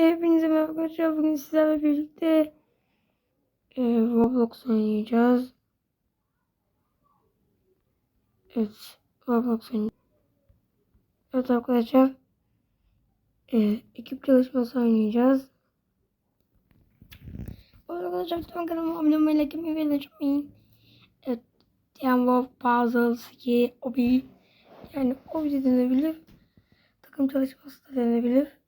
Hepinize merhaba arkadaşlar. Bugün sizlerle birlikte e, Roblox oynayacağız. Evet. Roblox oynayacağız. Evet arkadaşlar. E, ekip çalışması oynayacağız. Bu arkadaşlar lütfen kanalıma abone olmayı, like yapmayı ve unutmayın. Evet. Diyen Wolf, Puzzle, Ski, Obi. Yani Obi de denebilir. Takım çalışması da denebilir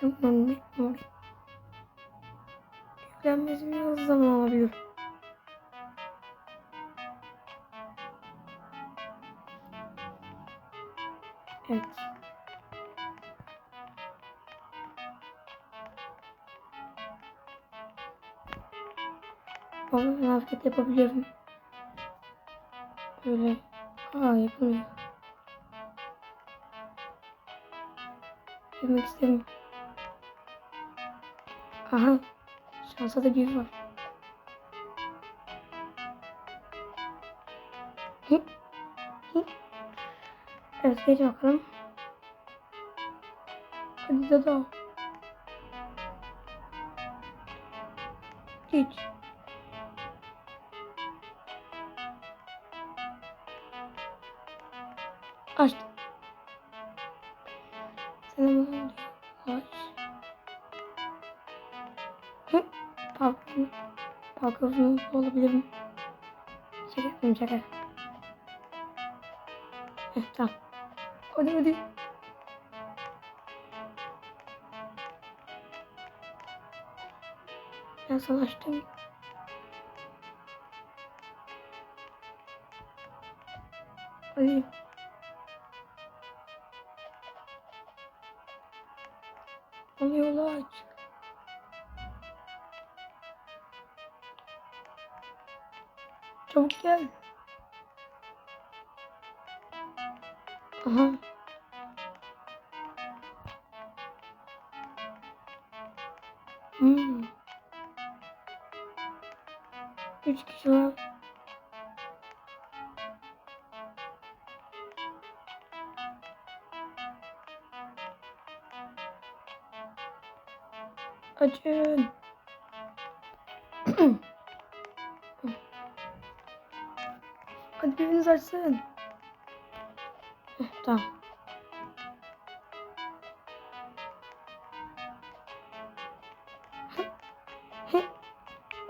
Tamam ne var? Yüklenmesi biraz zaman alabilir. Evet. Baba hareket yapabiliyorum. Böyle. Aa yapamıyorum. Demek istemiyorum. Aha. Şansa da bir var. Hı? Hı? Evet geç bakalım. Hadi Dodo. Geç. Açtım. Parkur. Parkurunu olabilirim. Şaka yapıyorum şaka. Heh, tamam. Hadi hadi. Ben sana açtım. Hadi. Onu yola aç. Çabuk gel. Aha. Hmm. Üç kişi var. Açın. Hadi biriniz açsın. Heh, tamam.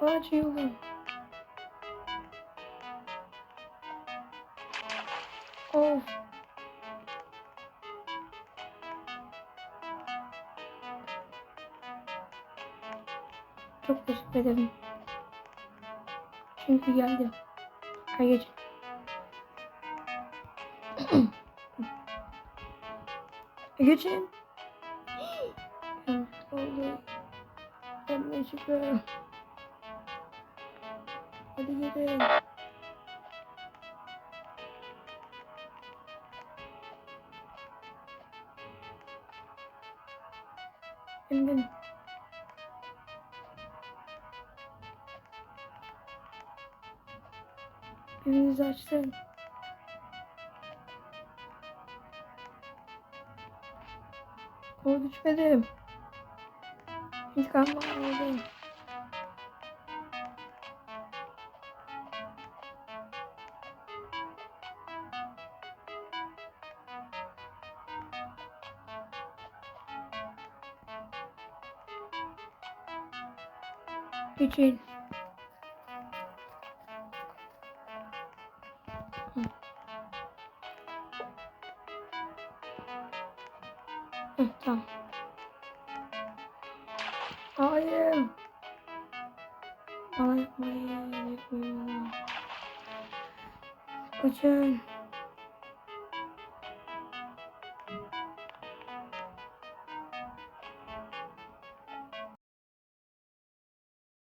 Açıyorum. Of. Çok teşekkür ederim. Çünkü geldim. Ay geç. Geçin. Yanlış oldu. Yanlışlıkla. Hadi gelin. Gelin gelin. Biriniz O düşmedim. İntikam aldım. Geçin. Tamam. Hayır. Bana yapmayın. Yapmayın. Kaçın.